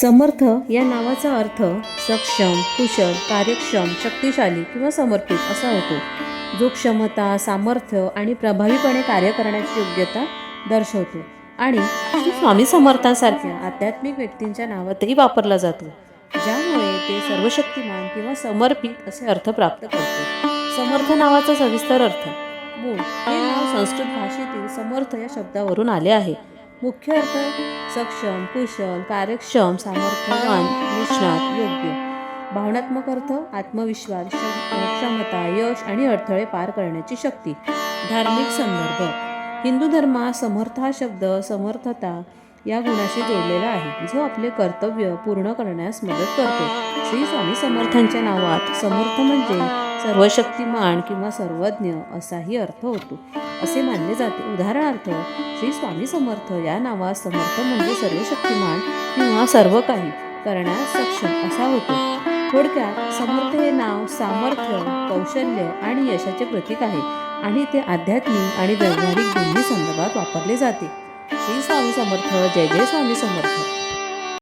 समर्थ या नावाचा अर्थ सक्षम कुशल कार्यक्षम शक्तिशाली किंवा समर्पित असा होतो. जो क्षमता सामर्थ्य आणि प्रभावीपणे कार्य करण्याची योग्यता दर्शवतो आणि स्वामी समर्थांसारख्या आध्यात्मिक व्यक्तींच्या नावातही वापरला जातो ज्यामुळे ते सर्वशक्तिमान किंवा समर्पित असे अर्थ प्राप्त करतो. समर्थ नावाचा सविस्तर अर्थ मूळ हे नाव संस्कृत भाषेतील समर्थ या शब्दावरून आले आहे. मुख्य अर्थ सक्षम कुशल कार्यक्षम सामर्थ्यवान निष्णात योग्य. भावनात्मक अर्थ आत्मविश्वास क्षमता यश आणि अडथळे पार करण्याची शक्ती. धार्मिक संदर्भ. हिंदू धर्मात समर्थ हा शब्द समर्थता या गुणाशी जोडलेला आहे जो आपले कर्तव्य पूर्ण करण्यास मदत करतो. श्री स्वामी समर्थांच्या नावात समर्थ म्हणजे सर्वशक्तिमान किंवा सर्वज्ञ असाही अर्थ होतो. असे मानले जाते. उदाहरणार्थ श्री स्वामी समर्थ या नावात समर्थ म्हणजे सर्वशक्तिमान किंवा सर्व काही करण्यास सक्षम असा होतो. थोडक्यात समर्थ हे नाव सामर्थ्य कौशल्य आणि यशाचे प्रतीक आहे आणि ते आध्यात्मिक आणि व्यावहारिक दोन्ही संदर्भात वापरले जाते. श्री स्वामी समर्थ जय जय स्वामी समर्थ.